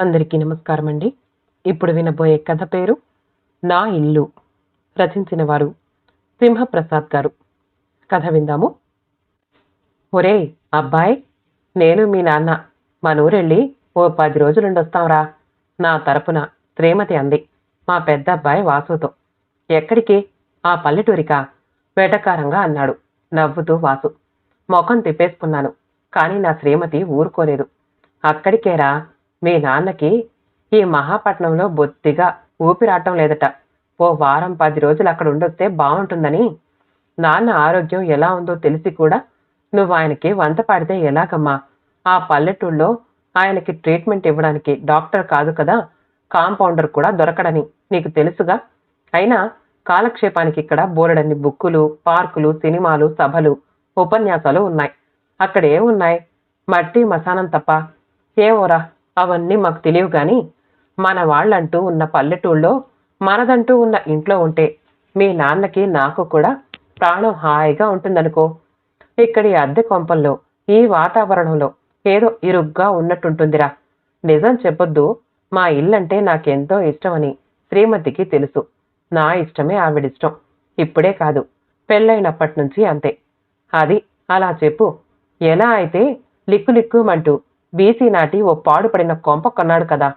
అందరికీ నమస్కారం అండి ఇప్పుడు వినబోయే కథ పేరు నా ఇల్లు రచించిన వారు సింహప్రసాద్ గారు. కథ విందాము. ఒరే అబ్బాయి నేను మీ నాన్న. మన ఊరెళ్ళి ఓ పది రోజులుండొస్తాంరా నా తరపున శ్రీమతి అంది. మా పెద్ద అబ్బాయి వాసుతో. ఎక్కడికి? ఆ పల్లెటూరికా? వేటకారంగా అన్నాడు నవ్వుతూ వాసు. ముఖం తిప్పేసుకున్నాను. కానీ నా శ్రీమతి ఊరుకోలేదు. అక్కడికేరా? మీ నాన్నకి ఈ మహాపట్నంలో బొత్తిగా ఊపిరాటం లేదట. ఓ వారం పది రోజులు అక్కడ ఉండొస్తే బాగుంటుందని నాన్న ఆరోగ్యం ఎలా ఉందో తెలిసి కూడా నువ్వు ఆయనకి వంత పాడితే ఎలాగమ్మా? ఆ పల్లెటూళ్ళలో ఆయనకి ట్రీట్మెంట్ ఇవ్వడానికి డాక్టర్ కాదు కదా? కాంపౌండర్ కూడా దొరకడని నీకు తెలుసుగా? అయినా కాలక్షేపానికి ఇక్కడ బోలెడన్ని బుక్కులు పార్కులు సినిమాలు సభలు ఉపన్యాసాలు ఉన్నాయి. అక్కడ ఏమున్నాయి? మట్టి మసానం తప్ప ఏవోరా అవన్నీ మాకు తెలియవు కానీ మన వాళ్ళంటూ ఉన్న పల్లెటూళ్ళలో మనదంటూ ఉన్న ఇంట్లో ఉంటే మీ నాన్నకి నాకు కూడా ప్రాణం హాయిగా ఉంటుందనుకో. ఇక్కడి అద్దె కొంపల్లో ఈ వాతావరణంలో ఏదో ఇరుగ్గా ఉన్నట్టుంటుందిరా. నిజం చెప్పొద్దు మా ఇల్లంటే నాకెంతో ఇష్టమని శ్రీమతికి తెలుసు. నా ఇష్టమే ఆవిడిష్టం. ఇప్పుడే కాదు పెళ్ళైనప్పటి నుంచి అంతే. అది అలా చెప్పు. ఎలా అయితే లిక్కు లిక్కుమంటూ బీసీ నాటి ఓ పాడుపడిన కొంప కొన్నాడు కదా.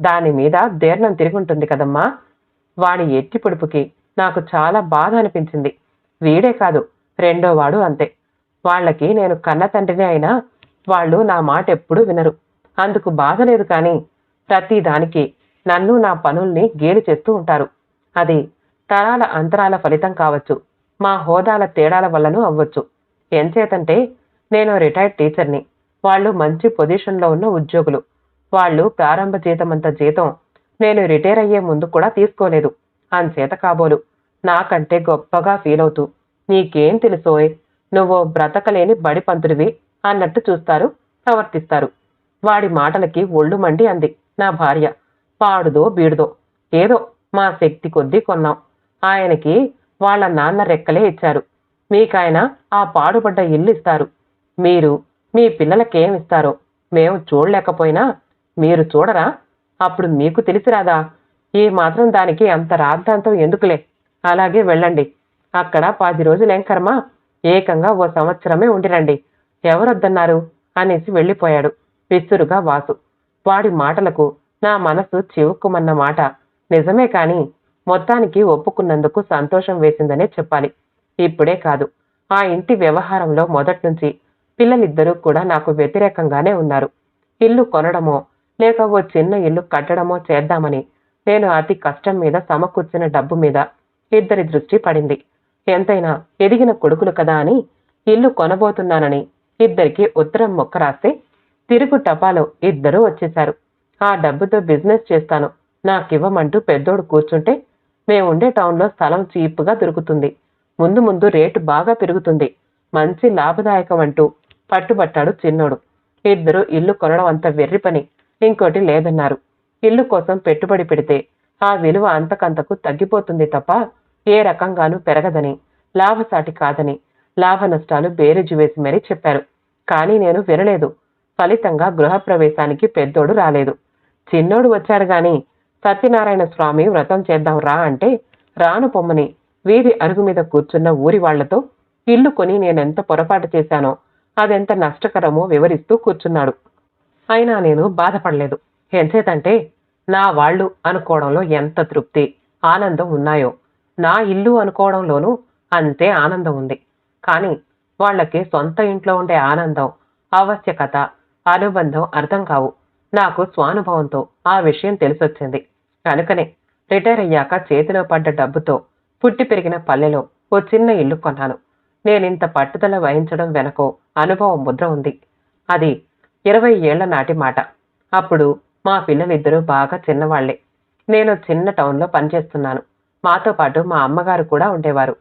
దాని మీద దీర్ణం తిరుగుంటుంది కదమ్మా. వాడి ఎట్టి పొడుపుకి నాకు చాలా బాధ అనిపించింది. వీడే కాదు రెండో వాడు అంతే. వాళ్ళకి నేను కన్న తండ్రిని అయినా వాళ్ళు నా మాట ఎప్పుడూ వినరు. అందుకు బాధ లేదు కానీ ప్రతి దానికి నన్ను నా పనుల్ని గేలి చేస్తూ ఉంటారు. అది తరాల అంతరాల ఫలితం కావచ్చు మా హోదాల తేడాల వల్లనూ అవ్వచ్చు. ఎంచేతంటే నేను రిటైర్డ్ టీచర్ని. వాళ్ళు మంచి పొజిషన్లో ఉన్న ఉద్యోగులు. వాళ్ళు ప్రారంభ జీతమంత జీతం నేను రిటైర్ అయ్యే ముందు కూడా తీసుకోలేదు. అంచేత కాబోలు. నాకంటే గొప్పగా ఫీల్ అవుతూ నీకేం తెలుసోయ్ నువ్వు బ్రతకలేని బడి పంతుడివి అన్నట్టు చూస్తారు ప్రవర్తిస్తారు. వాడి మాటలకి ఒళ్ళు మండి అంది నా భార్య. పాడుదో బీడుదో ఏదో మా శక్తి కొద్దీ కొన్నాం. ఆయనకి వాళ్ళ నాన్న రెక్కలే ఇచ్చారు. మీకాయన ఆ పాడుపడ్డ ఇల్లు ఇస్తారు. మీరు మీ పిల్లలకేం ఇస్తారో మేము చూడలేకపోయినా మీరు చూడరా? అప్పుడు మీకు తెలిసిరాదా ఈ మాత్రం దానికి అంత రాద్ధాంతం ఎందుకులే? అలాగే వెళ్ళండి. అక్కడ పది రోజులేం కర్మ? ఏకంగా ఓ సంవత్సరమే ఉండిరండి. ఎవరొద్దన్నారు? అనేసి వెళ్ళిపోయాడు విసురుగా వాసు. వాడి మాటలకు నా మనసు చివుక్కుమన్న మాట. నిజమే కాని మొత్తానికి ఒప్పుకున్నందుకు సంతోషం వేసిందనే చెప్పాలి. ఇప్పుడే కాదు. ఆ ఇంటి వ్యవహారంలో మొదట్నుంచి పిల్లలిద్దరూ కూడా నాకు వ్యతిరేకంగానే ఉన్నారు. ఇల్లు కొనడమో లేక ఓ చిన్న ఇల్లు కట్టడమో చేద్దామని నేను అతి కష్టం మీద సమకూర్చిన డబ్బు మీద ఇద్దరి దృష్టి పడింది. ఎంతైనా ఎదిగిన కొడుకులు కదా అని ఇల్లు కొనబోతున్నానని ఇద్దరికి ఉత్తరం మొక్క రాస్తే తిరుగు టపాలో ఇద్దరూ వచ్చేశారు. ఆ డబ్బుతో బిజినెస్ చేస్తాను. నాకివ్వమంటూ పెద్దోడు కూర్చుంటే మేముండే టౌన్లో స్థలం చీప్గా దొరుకుతుంది. ముందు ముందు రేటు బాగా పెరుగుతుంది. మంచి లాభదాయకం అంటూ పట్టుబట్టాడు చిన్నోడు. ఇద్దరు ఇల్లు కొనడం అంత వెర్రి పని. ఇంకోటి లేదన్నారు. ఇల్లు కోసం పెట్టుబడి పెడితే ఆ విలువ అంతకంతకు తగ్గిపోతుంది తప్ప ఏ రకంగానూ పెరగదని లాభసాటి కాదని లాభ నష్టాలు బేరేజు వేసి మరీ చెప్పారు. కానీ నేను వినలేదు. ఫలితంగా గృహప్రవేశానికి పెద్దోడు రాలేదు. చిన్నోడు వచ్చారు గాని సత్యనారాయణ స్వామి వ్రతం చేద్దాం రా అంటే రాను పొమ్మని వీధి అరుగు మీద కూర్చున్న ఊరి వాళ్ళతో ఇల్లు కొని నేనెంత పొరపాటు చేశానో అదెంత నష్టకరమో వివరిస్తూ కూర్చున్నాడు. అయినా నేను బాధపడలేదు. ఎంచేతంటే నా వాళ్ళు అనుకోవడంలో ఎంత తృప్తి ఆనందం ఉన్నాయో. నా ఇల్లు అనుకోవడంలోనూ అంతే ఆనందం ఉంది. కానీ వాళ్ళకి సొంత ఇంట్లో ఉండే ఆనందం ఆవశ్యకత అనుబంధం అర్థం కావు. నాకు స్వానుభవంతో ఆ విషయం తెలిసొచ్చింది. కనుకనే రిటైర్ అయ్యాక చేతిలో పడ్డ డబ్బుతో పుట్టి పెరిగిన పల్లెలో ఓ చిన్న ఇల్లు కొన్నాను. నేనింత పట్టుదల వహించడం వెనకో అనుభవం ముద్ర ఉంది. అది ఇరవై ఏళ్ళ నాటి మాట. అప్పుడు మా పిల్లలిద్దరూ బాగా చిన్నవాళ్ళే. నేను చిన్న టౌన్లో పనిచేస్తున్నాను. మాతో పాటు మా అమ్మగారు కూడా ఉండేవారు.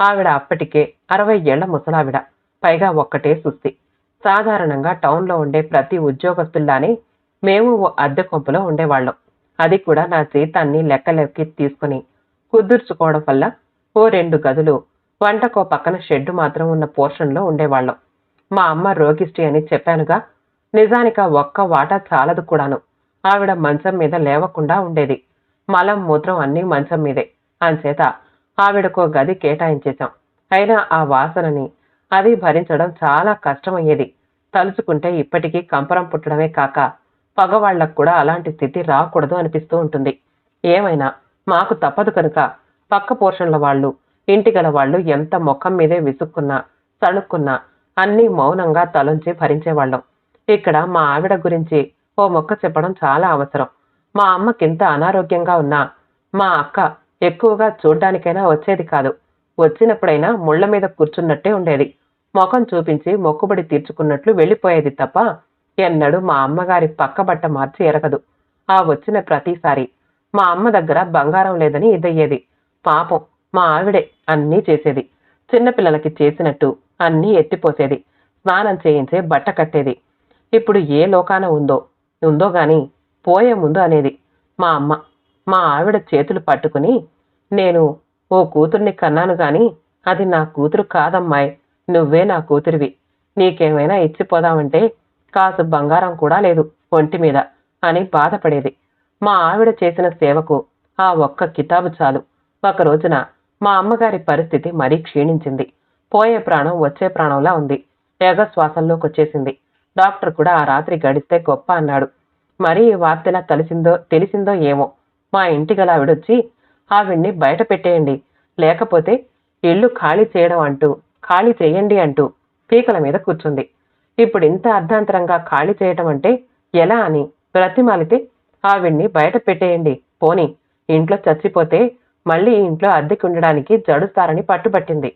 ఆవిడ అప్పటికే అరవై ఏళ్ళ ముసలావిడ. పైగా ఒక్కటే సుస్తి. సాధారణంగా టౌన్లో ఉండే ప్రతి ఉద్యోగస్తుల్లానే మేము ఓ అద్దె కొంపులో ఉండేవాళ్ళం. అది కూడా నా జీతాన్ని లెక్కలెక్కి తీసుకుని కుదుర్చుకోవడం వల్ల ఓ రెండు గదులు వంటకో పక్కన షెడ్డు మాత్రం ఉన్న పోర్షన్లో ఉండేవాళ్ళం. మా అమ్మ రోగిష్టి అని చెప్పానుగా. నిజానికి ఆ ఒక్క వాటా చాలదు కూడాను. ఆవిడ మంచం మీద లేవకుండా ఉండేది. మలం మూత్రం అన్నీ మంచం మీదే. అంచేత ఆవిడకు గది కేటాయించేశాం. అయినా ఆ వాసనని అది భరించడం చాలా కష్టమయ్యేది. తలుచుకుంటే ఇప్పటికీ కంపరం పుట్టడమే కాక పగవాళ్ళకు కూడా అలాంటి స్థితి రాకూడదు అనిపిస్తూ ఉంటుంది. ఏమైనా మాకు తప్పదు కనుక పక్క పోర్షన్ల వాళ్ళు ఇంటి గల వాళ్ళు ఎంత ముఖం మీదే విసుక్కున్నా సణుక్కున్నా అన్నీ మౌనంగా తలుంచి భరించేవాళ్ళం. ఇక్కడ మా ఆవిడ గురించి ఓ మొక్క చెప్పడం చాలా అవసరం. మా అమ్మకింత అనారోగ్యంగా ఉన్నా మా అక్క ఎక్కువగా చూడ్డానికైనా వచ్చేది కాదు. వచ్చినప్పుడైనా ముళ్ళ మీద కూర్చున్నట్టే ఉండేది. ముఖం చూపించి మొక్కుబడి తీర్చుకున్నట్లు వెళ్ళిపోయేది తప్ప ఎన్నడూ మా అమ్మగారి పక్క బట్ట మార్చి ఎరగదు. ఆ వచ్చిన ప్రతిసారి మా అమ్మ దగ్గర బంగారం లేదని ఇదయ్యేది. పాపం మా ఆవిడే అన్నీ చేసేది. చిన్నపిల్లలకి చేసినట్టు అన్నీ ఎత్తిపోసేది. స్నానం చేయించే బట్ట కట్టేది. ఇప్పుడు ఏ లోకాన ఉందో ఉందో గాని పోయే ముందు అనేది మా అమ్మ. మా ఆవిడ చేతులు పట్టుకుని నేను ఓ కూతుర్ని కన్నాను గాని అది నా కూతురు కాదమ్మాయి. నువ్వే నా కూతురివి. నీకేమైనా ఇచ్చిపోదామంటే కాసు బంగారం కూడా లేదు ఒంటి మీద అని బాధపడేది. మా ఆవిడ చేసిన సేవకు ఆ ఒక్క కితాబు చాలు. ఒక రోజున మా అమ్మగారి పరిస్థితి మరీ క్షీణించింది. పోయే ప్రాణం వచ్చే ప్రాణంలా ఉంది. ఎగ శ్వాసంలోకి వచ్చేసింది డాక్టర్ కూడా ఆ రాత్రి గడిస్తే గొప్ప అన్నాడు. మరి ఈ వార్తెలా తెలిసిందో తెలిసిందో ఏమో. మా ఇంటి గల ఆవిడొచ్చి ఆవిడ్ని బయట పెట్టేయండి. లేకపోతే ఇల్లు ఖాళీ చేయడం అంటూ ఖాళీ చేయండి అంటూ పీకల మీద కూర్చుంది. ఇప్పుడు ఇంత అర్ధాంతరంగా ఖాళీ చేయటం అంటే ఎలా అని బ్రతిమాలితే ఆవిడ్ని బయట పెట్టేయండి. పోని ఇంట్లో చచ్చిపోతే మళ్ళీ ఇంట్లో అద్దెకి ఉండడానికి జడుస్తారని పట్టుబట్టింది.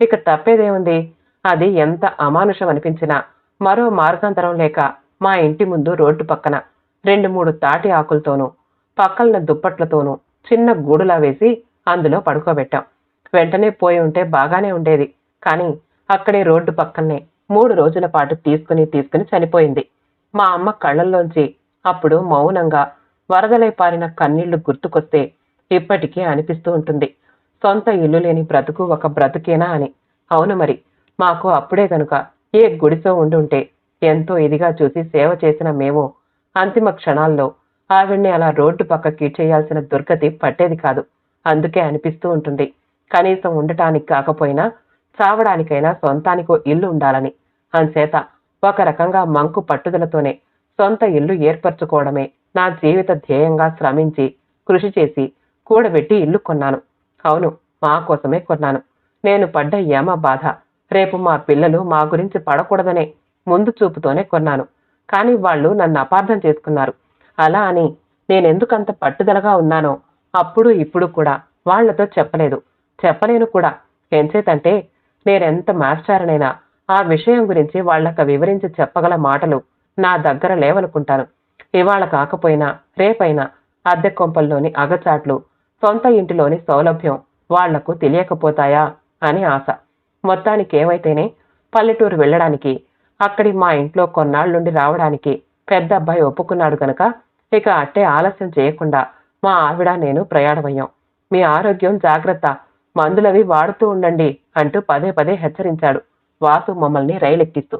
ఇక తప్పేదేముంది? అది ఎంత అమానుషం అనిపించినా మరో మార్గాంతరం లేక మా ఇంటి ముందు రోడ్డు పక్కన రెండు మూడు తాటి ఆకులతోనూ పక్కలన దుప్పట్లతోనూ చిన్న గూడులా వేసి అందులో పడుకోబెట్టాం. వెంటనే పోయి ఉంటే బాగానే ఉండేది. కానీ అక్కడే రోడ్డు పక్కనే మూడు రోజుల పాటు తీసుకుని తీసుకుని చనిపోయింది. మా అమ్మ కళ్ళల్లోంచి అప్పుడు మౌనంగా వరదలై పారిన కన్నీళ్ళు గుర్తుకొస్తే ఇప్పటికీ అనిపిస్తూ ఉంటుంది. సొంత ఇల్లు లేని బ్రతుకు ఒక బ్రతుకేనా అని. అవును మరి మాకు అప్పుడే గనుక ఏ గుడిసో ఉండుంటే ఎంతో ఇదిగా చూసి సేవ చేసిన మేము అంతిమ క్షణాల్లో ఆవిడ్ని అలా రోడ్డు పక్కకి చేయాల్సిన దుర్గతి పట్టేది కాదు. అందుకే అనిపిస్తూ ఉంటుంది కనీసం ఉండటానికి కాకపోయినా చావడానికైనా సొంతానికో ఇల్లు ఉండాలని. అంచేత ఒక రకంగా మంకు పట్టుదలతోనే సొంత ఇల్లు ఏర్పరచుకోవడమే నా జీవిత ధ్యేయంగా శ్రమించి కృషి చేసి కూడబెట్టి ఇల్లు కొన్నాను. అవును మా కోసమే కొన్నాను. నేను పడ్డ ఏమ బాధ. రేపు మా పిల్లలు మా గురించి పడకూడదనే ముందు చూపుతోనే కొన్నాను. కానీ వాళ్ళు నన్ను అపార్థం చేసుకున్నారు. అలా అని నేనెందుకంత పట్టుదలగా ఉన్నానో అప్పుడు ఇప్పుడు కూడా వాళ్ళతో చెప్పలేదు. చెప్పలేను కూడా. ఎంచేతంటే నేనెంత మాస్టారనైనా ఆ విషయం గురించి వాళ్ళక వివరించి చెప్పగల మాటలు నా దగ్గర లేవనుకుంటాను. ఇవాళ కాకపోయినా రేపైనా అద్దె కొంపల్లోని అగచాట్లు సొంత ఇంటిలోని సౌలభ్యం వాళ్ళకు తెలియకపోతాయా అని ఆశ. మొత్తానికి ఏమైతేనే పల్లెటూరు వెళ్ళడానికి అక్కడి మా ఇంట్లో కొన్నాళ్ళుండి రావడానికి పెద్ద అబ్బాయి ఒప్పుకున్నాడు గనక ఇక అట్టే ఆలస్యం చేయకుండా మా ఆవిడ నేను ప్రయాణమయ్యాం. మీ ఆరోగ్యం జాగ్రత్త మందులవి వాడుతూ ఉండండి అంటూ పదే పదే హెచ్చరించాడు. వాసు మమ్మల్ని రైలెక్కిస్తూ.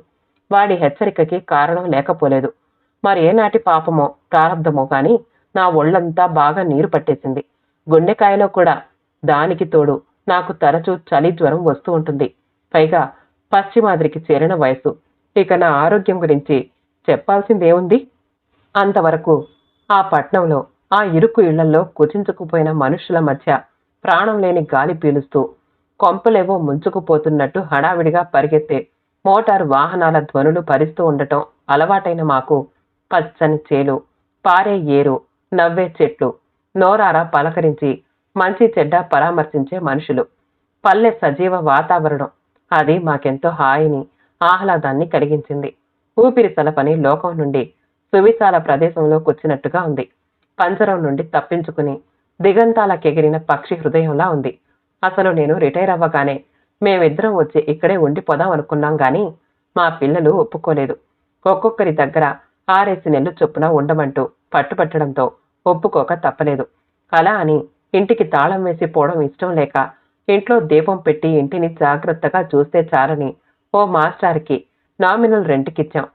వాడి హెచ్చరికకి కారణం లేకపోలేదు. మరి ఏనాటి పాపమో ప్రారంధమో కానీ నా ఒళ్ళంతా బాగా నీరు పట్టేసింది. గుండెకాయలో కూడా దానికి తోడు నాకు తరచూ చలి జ్వరం వస్తూ ఉంటుంది. పైగా పశ్చిమాద్రికి చేరిన వయసు ఇక నా ఆరోగ్యం గురించి చెప్పాల్సిందేముంది? అంతవరకు ఆ పట్నంలో ఆ ఇరుకు ఇళ్ళలో కుచించుకుపోయిన మనుషుల మధ్య ప్రాణం లేని గాలి పీలుస్తూ కొంపలేవో ముంచుకుపోతున్నట్టు హడావిడిగా పరిగెత్తే మోటారు వాహనాల ధ్వనులు భరిస్తూ ఉండటం అలవాటైన మాకు పచ్చని చేలు పారే ఏరు నవ్వే చెట్లు నోరారా పలకరించి మంచి చెడ్డ పరామర్శించే మనుషులు. పల్లె సజీవ వాతావరణం. అది మాకెంతో హాయిని ఆహ్లాదాన్ని కలిగించింది. ఊపిరి సలపని లోకం నుండి సువిశాల ప్రదేశంలో వచ్చినట్టుగా ఉంది. పంజరం నుండి తప్పించుకుని దిగంతాలకెగిరిన పక్షి హృదయంలా ఉంది. అసలు నేను రిటైర్ అవ్వగానే మేమిద్దరం వచ్చి ఇక్కడే ఉండిపోదాం అనుకున్నాం గాని మా పిల్లలు ఒప్పుకోలేదు. ఒక్కొక్కరి దగ్గర ఆరేసి నెల్లు చొప్పున ఉండమంటూ పట్టుపట్టడంతో ఒప్పుకోక తప్పలేదు. అలా అని ఇంటికి తాళం వేసి పోవడం ఇష్టం లేక ఇంట్లో దీపం పెట్టి ఇంటిని జాగ్రత్తగా చూస్తే చాలని ఓ మాస్టార్కి నామినల్ రెంట్కిచ్చాం.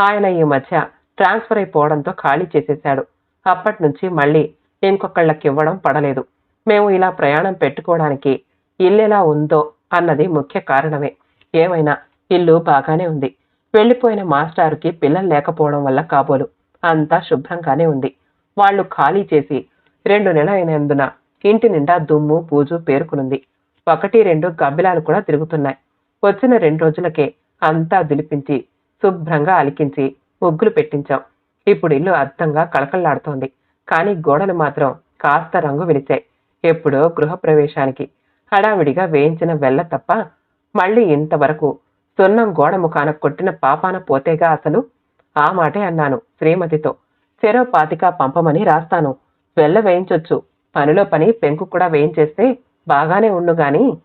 ఆయన ఈ మధ్య ట్రాన్స్ఫర్ అయిపోవడంతో ఖాళీ చేసేశాడు. అప్పటి నుంచి మళ్ళీ ఇంకొకళ్ళకి ఇవ్వడం పడలేదు. మేము ఇలా ప్రయాణం పెట్టుకోవడానికి ఇల్లు ఎలా ఉందో అన్నది ముఖ్య కారణమే. ఏమైనా ఇల్లు బాగానే ఉంది. వెళ్ళిపోయిన మాస్టారుకి పిల్లలు లేకపోవడం వల్ల కాబోలు అంతా శుభ్రంగానే ఉంది. వాళ్ళు ఖాళీ చేసి రెండు నెలలైనందున ఇంటి నిండా దుమ్ము పూజు పేరుకునుంది. ఒకటి రెండు గబ్బిలాలు కూడా తిరుగుతున్నాయి. వచ్చిన రెండు రోజులకే అంతా దులిపించి శుభ్రంగా అలికించి ముగ్గులు పెట్టించాం. ఇప్పుడు ఇల్లు అర్థంగా కళకళలాడుతోంది. కానీ గోడలు మాత్రం కాస్త రంగు వెలిచాయి ఎప్పుడో గృహప్రవేశానికి హడావిడిగా వేయించిన వెల్ల తప్ప మళ్ళీ ఇంతవరకు సున్నం గోడ ముఖాన కొట్టిన పాపాన పోతేగా అసలు? ఆ మాటే అన్నాను శ్రీమతితో. చెరో పాతిక పంపమని రాస్తాను. వెళ్ళ వేయించొచ్చు. పనిలో పని పెంకు కూడా వేయించేస్తే బాగానే ఉండు గాని.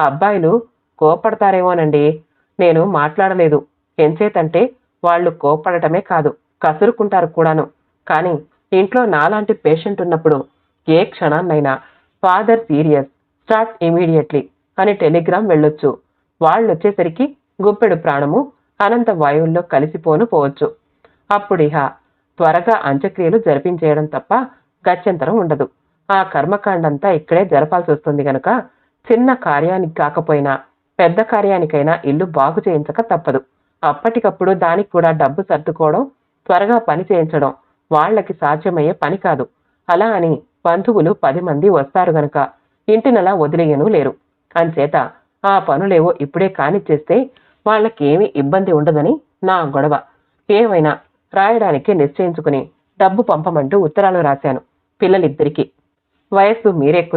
అబ్బాయిలు కోపడతారేమోనండి. నేను మాట్లాడలేదు. ఎంచేతంటే వాళ్ళు కోపడటమే కాదు. కసురుకుంటారు కూడాను. కానీ ఇంట్లో నాలాంటి పేషెంట్ ఉన్నప్పుడు ఏ క్షణాన్నైనా ఫాదర్ సీరియస్ స్టార్ట్ ఇమీడియట్లీ అని టెలిగ్రామ్ వెళ్ళొచ్చు. వాళ్ళు వచ్చేసరికి గుప్పెడు ప్రాణము అనంత వాయువుల్లో కలిసిపోను పోవచ్చు. అప్పుడిహ త్వరగా అంత్యక్రియలు జరిపించేయడం తప్ప గత్యంతరం ఉండదు. ఆ కర్మకాండంతా ఇక్కడే జరపాల్సి వస్తుంది గనుక చిన్న కార్యానికి కాకపోయినా పెద్ద కార్యానికైనా ఇల్లు బాగు చేయించక తప్పదు. అప్పటికప్పుడు దానికి కూడా డబ్బు సర్దుకోవడం త్వరగా పని చేయించడం వాళ్ళకి సాధ్యమయ్యే పని కాదు. అలా అని బంధువులు పది మంది వస్తారు గనుక ఇంటినలా వదిలేయను లేరు. అంచేత ఆ పనులేవో ఇప్పుడే కానిచ్చేస్తే వాళ్ళకేమీ ఇబ్బంది ఉండదని నా గొడవ. ఏమైనా రాయడానికి నిశ్చయించుకుని డబ్బు పంపమంటూ ఉత్తరాలు రాశాను. పిల్లలిద్దరికీ. వయస్సు మీరే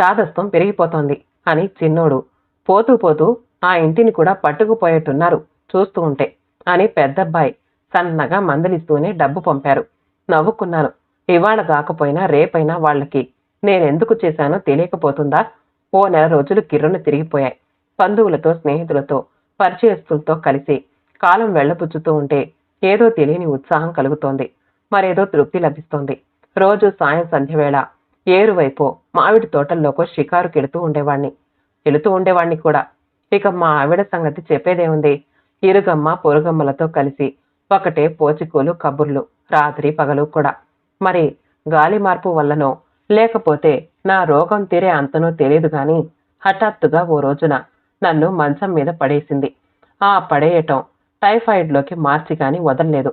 చాదస్తం పెరిగిపోతోంది అని చిన్నోడు పోతూ పోతూ ఆ ఇంటిని కూడా పట్టుకుపోయేట్టున్నారు చూస్తూ ఉంటే అని పెద్దబ్బాయి సన్నగా మందలిస్తూనే డబ్బు పంపారు. నవ్వుకున్నాను. ఇవాళ కాకపోయినా రేపైనా వాళ్ళకి నేనెందుకు చేశానో తెలియకపోతుందా? ఓ నెల రోజులు కిర్రును తిరిగిపోయాయి. బంధువులతో స్నేహితులతో పరిచయస్తులతో కలిసి కాలం వెళ్ళపుచ్చుతూ ఉంటే ఏదో తెలియని ఉత్సాహం కలుగుతోంది. మరేదో తృప్తి లభిస్తోంది. రోజు సాయం సంధ్యవేళ. ఏరువైపో మామిడి తోటల్లోకో షికారు కెడుతూ ఉండేవాణ్ణి. వెళుతూ ఉండేవాణ్ణి కూడా. ఇక మా ఆవిడ సంగతి చెప్పేదేముంది ఇరుగమ్మ పొరుగమ్మలతో కలిసి ఒకటే పోచికోలు కబుర్లు రాత్రి పగలు కూడా. మరి గాలి మార్పు వల్లనో లేకపోతే నా రోగం తీరే అంతనో తెలియదు గాని హఠాత్తుగా ఓ రోజున నన్ను మంచం మీద పడేసింది. ఆ పడేయటం టైఫాయిడ్లోకి మార్చి కానీ వదలలేదు.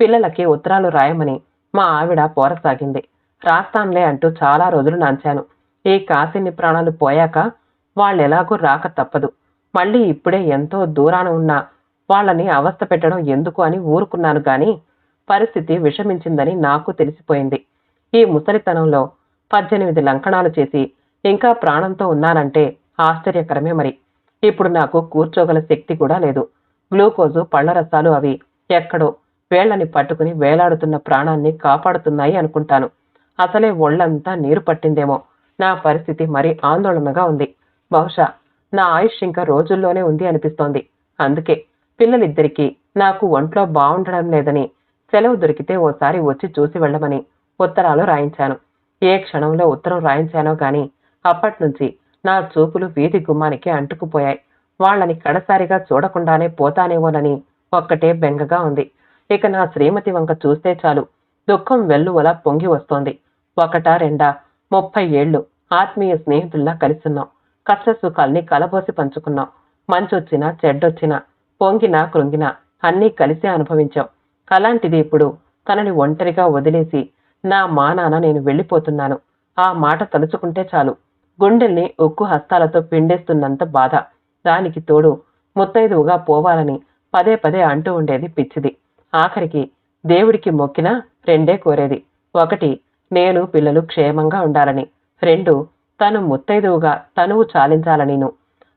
పిల్లలకి ఉత్తరాలు రాయమని మా ఆవిడ పోరసాగింది. రాస్తాన్లే అంటూ చాలా రోజులు నాంచాను. ఈ కాసిన్ని ప్రాణాలు పోయాక వాళ్ళెలాగూ రాక తప్పదు. మళ్ళీ ఇప్పుడే ఎంతో దూరాన ఉన్న వాళ్ళని అవస్థ పెట్టడం ఎందుకు అని ఊరుకున్నాను గాని పరిస్థితి విషమించిందని నాకు తెలిసిపోయింది. ఈ ముసలితనంలో పద్దెనిమిది లంకణాలు చేసి ఇంకా ప్రాణంతో ఉన్నానంటే ఆశ్చర్యకరమే మరి. ఇప్పుడు నాకు కూర్చోగల శక్తి కూడా లేదు. గ్లూకోజు పళ్ళ రసాలు అవి ఎక్కడో వేళ్ళని పట్టుకుని వేలాడుతున్న ప్రాణాన్ని కాపాడుతున్నాయి అనుకుంటాను. అసలే ఒళ్ళంతా నీరు పట్టిందేమో. నా పరిస్థితి మరీ ఆందోళనగా ఉంది. బహుశా నా ఆయుష్ ఇంకా రోజుల్లోనే ఉంది అనిపిస్తోంది. అందుకే పిల్లలిద్దరికీ నాకు ఒంట్లో బాగుండడం లేదని సెలవు దొరికితే ఓసారి వచ్చి చూసి వెళ్ళమని ఉత్తరాలు రాయించాను. ఏ క్షణంలో ఉత్తరం రాయించానో గాని అప్పట్నుంచి నా చూపులు వీధి గుమ్మానికి అంటుకుపోయాయి. వాళ్ళని కడసారిగా చూడకుండానే పోతానేమోనని ఒక్కటే బెంగగా ఉంది. ఇక నా శ్రీమతి వంక చూస్తే చాలు. దుఃఖం వెల్లువలా పొంగి వస్తోంది. ఒకటా రెండా? ముప్పై ఏళ్ళు. ఆత్మీయ స్నేహితుల్లా కలిసున్నాం. కష్ట సుఖాల్ని కలబోసి పంచుకున్నాం. మంచొచ్చినా చెడ్డొచ్చినా పొంగినా కృంగినా అన్నీ కలిసే అనుభవించాం. అలాంటిది ఇప్పుడు తనని ఒంటరిగా వదిలేసి నా మానాన నేను వెళ్ళిపోతున్నాను. ఆ మాట తలుచుకుంటే చాలు. గుండెల్ని ఉక్కు హస్తాలతో పిండేస్తున్నంత బాధ. దానికి తోడు ముత్తైదువుగా పోవాలని పదే పదే అంటూ ఉండేది పిచ్చిది. ఆఖరికి దేవుడికి మొక్కినా రెండే కోరేది. ఒకటి నేను పిల్లలు క్షేమంగా ఉండాలని. రెండు తను ముత్తైదువుగా తనువు చాలించాలనిను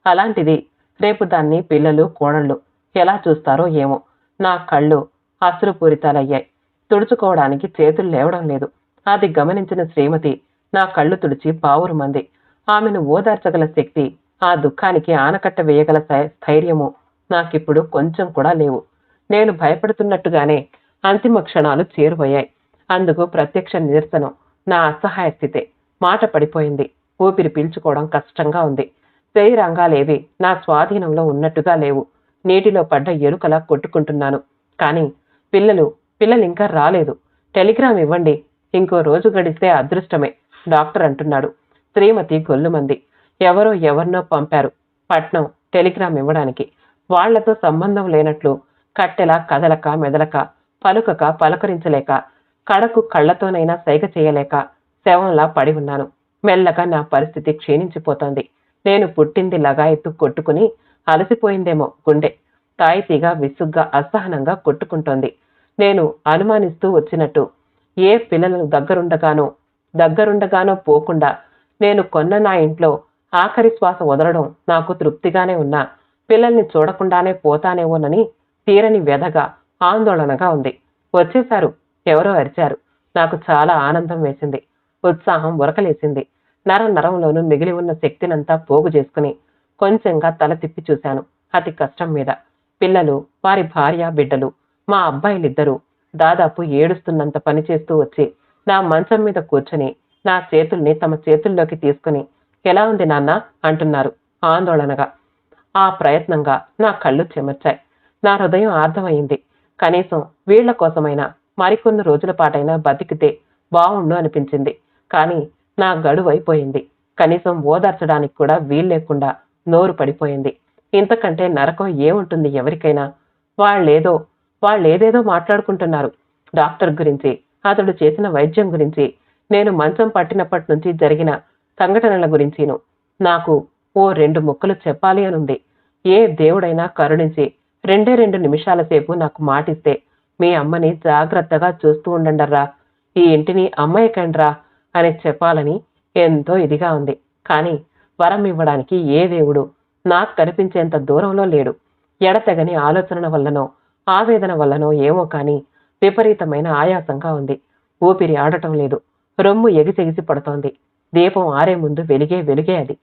అలాంటిది రేపు దాన్ని పిల్లలు కోడళ్ళు ఎలా చూస్తారో ఏమో. నా కళ్ళు అశ్రుపూరితాలయ్యాయి. తుడుచుకోవడానికి చేతులు లేవడం లేదు. అది గమనించిన శ్రీమతి నా కళ్ళు తుడిచి పావురుమంది ఆమెను ఓదార్చగల శక్తి ఆ దుఃఖానికి ఆనకట్ట వేయగల స్థైర్యము నాకిప్పుడు కొంచెం కూడా లేవు. నేను భయపడుతున్నట్టుగానే అంతిమ క్షణాలు చేరువయ్యాయి. అందుకు ప్రత్యక్ష నిదర్శనం నా అసహాయ స్థితే. మాట పడిపోయింది. ఊపిరి పీల్చుకోవడం కష్టంగా ఉంది. శరీరాంగాలేవి నా స్వాధీనంలో ఉన్నట్టుగా లేవు. నీటిలో పడ్డ ఎరుకలా కొట్టుకుంటున్నాను. కానీ పిల్లలు పిల్లలు ఇంకా రాలేదు. టెలిగ్రామ్ ఇవ్వండి. ఇంకో రోజు గడిస్తే అదృష్టమే డాక్టర్ అంటున్నాడు. శ్రీమతి గొల్లుమంది. ఎవరో ఎవరినో పంపారు. పట్నం టెలిగ్రామ్ ఇవ్వడానికి. వాళ్ళతో సంబంధం లేనట్లు కట్టెల కదలక మెదలక పలుకక పలకరించలేక కడకు కళ్ళతోనైనా సైగ చేయలేక శవంలా పడి ఉన్నాను. మెల్లగా నా పరిస్థితి క్షీణించిపోతోంది. నేను పుట్టింది లగాయత్తు కొట్టుకుని అలసిపోయిందేమో గుండె. తాయితీగా విసుగ్గా అసహనంగా కొట్టుకుంటోంది. నేను అనుమానిస్తూ వచ్చినట్టు ఏ పిల్లలను దగ్గరుండగానో దగ్గరుండగానో పోకుండా నేను కొన్న నా ఇంట్లో ఆఖరి శ్వాస వదలడం నాకు తృప్తిగానే ఉన్నా. పిల్లల్ని చూడకుండానే పోతానేమోనని తీరని వ్యధగా ఆందోళనగా ఉంది. వచ్చేశారు. ఎవరో అరిచారు. నాకు చాలా ఆనందం వేసింది. ఉత్సాహం ఉరకలేసింది. నర నరంలోనూ మిగిలి ఉన్న శక్తినంతా పోగు చేసుకుని కొంచెంగా తల తిప్పి చూశాను అతి కష్టం మీద. పిల్లలు వారి భార్య బిడ్డలు మా అబ్బాయిలిద్దరూ దాదాపు ఏడుస్తున్నంత పని చేస్తూ వచ్చి నా మంచం మీద కూర్చొని నా చేతుల్ని తమ చేతుల్లోకి తీసుకుని ఎలా ఉంది నాన్న? అంటున్నారు ఆందోళనగా. ఆ ప్రయత్నంగా నా కళ్ళు చెమర్చాయి. నా హృదయం ఆర్ధమైంది కనీసం వీళ్ళ కోసమైనా మరికొన్ని రోజుల పాటైనా బతికితే బావుండు అనిపించింది. కానీ నా గడువు అయిపోయింది. కనీసం ఓదార్చడానికి కూడా వీల్లేకుండా నోరు పడిపోయింది. ఇంతకంటే నరకం ఏముంటుంది ఎవరికైనా? వాళ్ళేదో వాళ్ళేదేదో మాట్లాడుకుంటున్నారు. డాక్టర్ గురించి అతడు చేసిన వైద్యం గురించి నేను మంచం పట్టినప్పటి నుంచి జరిగిన సంఘటనల గురించిను. నాకు ఓ రెండు ముక్కలు చెప్పాలి అనుంది. ఏ దేవుడైనా కరుణించి రెండే రెండు నిమిషాల సేపు నాకు మాటిస్తే మీ అమ్మని జాగ్రత్తగా చూస్తూ ఉండండర్రా. ఈ ఇంటిని అమ్మాయికండ్రా అని చెప్పాలని ఎంతో ఇదిగా ఉంది. కానీ వరం ఇవ్వడానికి ఏ దేవుడు నాకు కనిపించేంత దూరంలో లేడు. ఎడతెగని ఆలోచనల వల్లనో ఆవేదన వల్లనో ఏమో కానీ విపరీతమైన ఆయాసంగా ఉంది. ఊపిరి ఆడటం లేదు. రొమ్ము ఎగిసెగిసి పడుతోంది. దీపం ఆరే ముందు వెలిగే వెలిగే అది.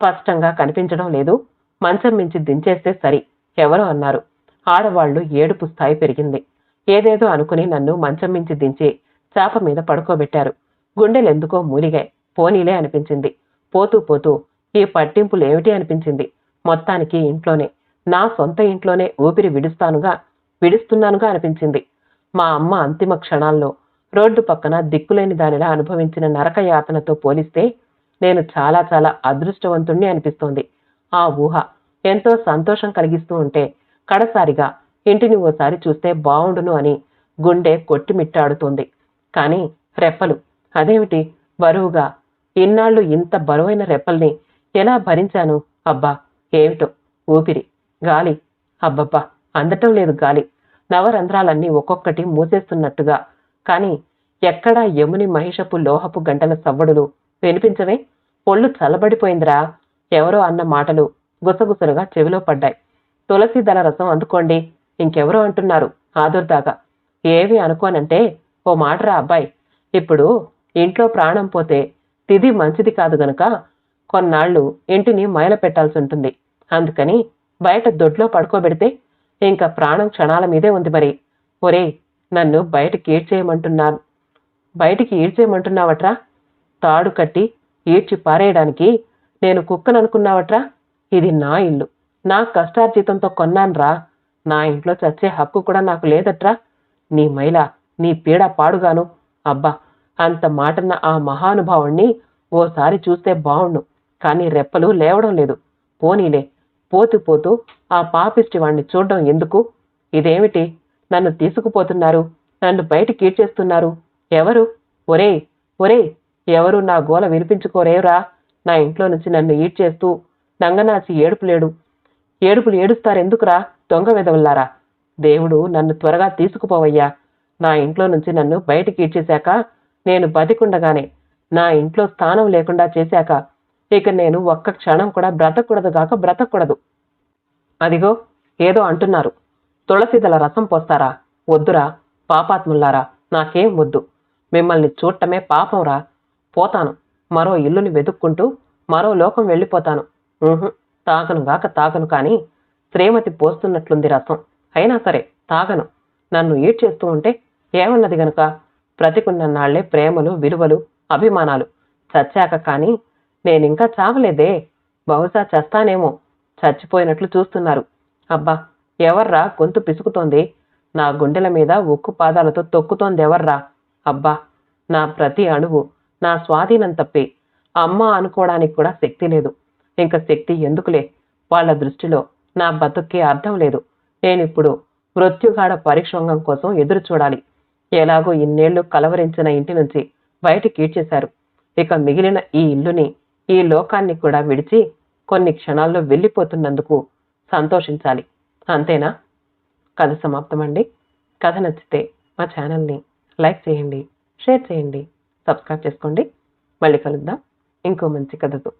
స్పష్టంగా కనిపించడం లేదు. మంచం మించి దించేస్తే సరి ఎవరు అన్నారు. ఆడవాళ్ళు ఏడుపు స్థాయి పెరిగింది. ఏదేదో అనుకుని నన్ను మంచం మించి దించి చాప మీద పడుకోబెట్టారు. గుండెలెందుకో మూలిగాయి. పోనీలే అనిపించింది. పోతూ పోతూ ఈ పట్టింపులేమిటి అనిపించింది. మొత్తానికి ఇంట్లోనే నా సొంత ఇంట్లోనే ఊపిరి విడుస్తానుగా విడుస్తున్నానుగా అనిపించింది. మా అమ్మ అంతిమ క్షణాల్లో రోడ్డు పక్కన దిక్కులేని దానిలా అనుభవించిన నరక యాతనతో పోలిస్తే నేను చాలా చాలా అదృష్టవంతుణ్ణి అనిపిస్తోంది. ఆ ఊహ ఎంతో సంతోషం కలిగిస్తూ ఉంటే కడసారిగా ఇంటిని ఓసారి చూస్తే బావుండును అని గుండె కొట్టిమిట్టాడుతోంది. కానీ రెప్పలు అదేమిటి? బరువుగా ఇన్నాళ్ళు ఇంత బరువైన రెప్పల్ని ఎలా భరించాను? అబ్బా! ఏమిటో? ఊపిరి గాలి అబ్బబ్బా! అందటం లేదు గాలి. నవరంధ్రాలన్నీ ఒక్కొక్కటి మూసేస్తున్నట్టుగా కాని ఎక్కడా యముని మహిషపు లోహపు గంటల సవ్వడులు వినిపించవే. ఒళ్ళు చల్లబడిపోయిందిరా. ఎవరో అన్న మాటలు గుసగుసలుగా చెవిలో పడ్డాయి. తులసి దళ రసం అందుకోండి. ఇంకెవరో అంటున్నారు ఆదుర్దాగా. ఏవి అనుకోనంటే ఓ మాటరా అబ్బాయి. ఇప్పుడు ఇంట్లో ప్రాణం పోతే తిది మంచిది కాదు గనుక కొన్నాళ్ళు ఇంటిని మైల పెట్టాల్సి ఉంటుంది. అందుకని బయట దొడ్లో పడుకోబెడితే ఇంకా ప్రాణం క్షణాల మీదే ఉంది మరి. ఒరే నన్ను బయటకి ఈడ్చేయమంటున్నాను బయటికి ఈడ్చేయమంటున్నావట్రా తాడు కట్టి ఈడ్చి పారేయడానికి నేను కుక్కననుకున్నావట్రా? ఇది నా ఇల్లు. నా కష్టార్జితంతో కొన్నాన్రా. నా ఇంట్లో చచ్చే హక్కు కూడా నాకు లేదట్రా? నీ మైల నీ పీడ పాడుగాను. అబ్బా అంత మాటన్న ఆ మహానుభావుణ్ణి ఓసారి చూస్తే బావుణ్ణు కానీ రెప్పలు లేవడం లేదు. పోనీలే. పోతూ పోతూ ఆ పాపిష్టి వాణ్ణి చూడడం ఎందుకు? ఇదేమిటి? నన్ను తీసుకుపోతున్నారు. నన్ను బయటికి ఈడ్చేస్తున్నారు. ఎవరు? ఒరే ఒరే ఎవరు నా గోల వినిపించుకోరేవురా? నా ఇంట్లో నుంచి నన్ను ఈడ్చేస్తూ నంగనాచి ఏడుపులేడు ఏడుపులు ఏడుస్తారెందుకురా? దొంగ విధవుల్లారా దేవుడు నన్ను త్వరగా తీసుకుపోవయ్యా. నా ఇంట్లో నుంచి నన్ను బయటికి ఈడ్చేశాక నేను బతికుండగానే నా ఇంట్లో స్థానం లేకుండా చేశాక ఇక నేను ఒక్క క్షణం కూడా బ్రతకూడదు గాక బ్రతకూడదు. అదిగో ఏదో అంటున్నారు. తులసిదల రసం పోస్తారా? వద్దురా పాపాత్ముల్లారా నాకేం వద్దు. మిమ్మల్ని చూడటమే పాపంరా. పోతాను. మరో ఇల్లుని వెతుక్కుంటూ మరో లోకం వెళ్ళిపోతాను. తాగను గాక తాగను కానీ శ్రీమతి పోస్తున్నట్లుంది రసం. అయినా సరే తాగను. నన్ను ఈడ్చేస్తూ ఉంటే ఏమన్నది గనుక? బ్రతికున్న నాళ్ళే ప్రేమలు విలువలు అభిమానాలు. చచ్చాక కానీ నేనింకా చావలేదే. బహుశా చస్తానేమో. చచ్చిపోయినట్లు చూస్తున్నారు. అబ్బా ఎవర్రా గొంతు పిసుకుతోంది? నా గుండెల మీద ఉక్కు పాదాలతో తొక్కుతోందెవర్రా అబ్బా నా ప్రతి అణువు నా స్వాధీనం తప్పి. అమ్మ అనుకోవడానికి కూడా శక్తి లేదు. ఇంక శక్తి ఎందుకులే? వాళ్ళ దృష్టిలో నా బతుక్కే అర్థం లేదు. నేనిప్పుడు మృత్యుగాఢ పరిశ్రమం కోసం ఎదురు చూడాలి ఎలాగో ఇన్నేళ్ళు కలవరించిన ఇంటి నుంచి బయటికి ఈడ్చేశారు. ఇక మిగిలిన ఈ ఇల్లుని ఈ లోకాన్ని కూడా విడిచి కొన్ని క్షణాల్లో వెళ్ళిపోతున్నందుకు సంతోషించాలి. అంతేనా? కథ సమాప్తమండి. కథ నచ్చితే మా ఛానల్ని లైక్ చేయండి షేర్ చేయండి సబ్స్క్రైబ్ చేసుకోండి. మళ్ళీ కలుద్దాం. ఇంకో మంచి కథతో.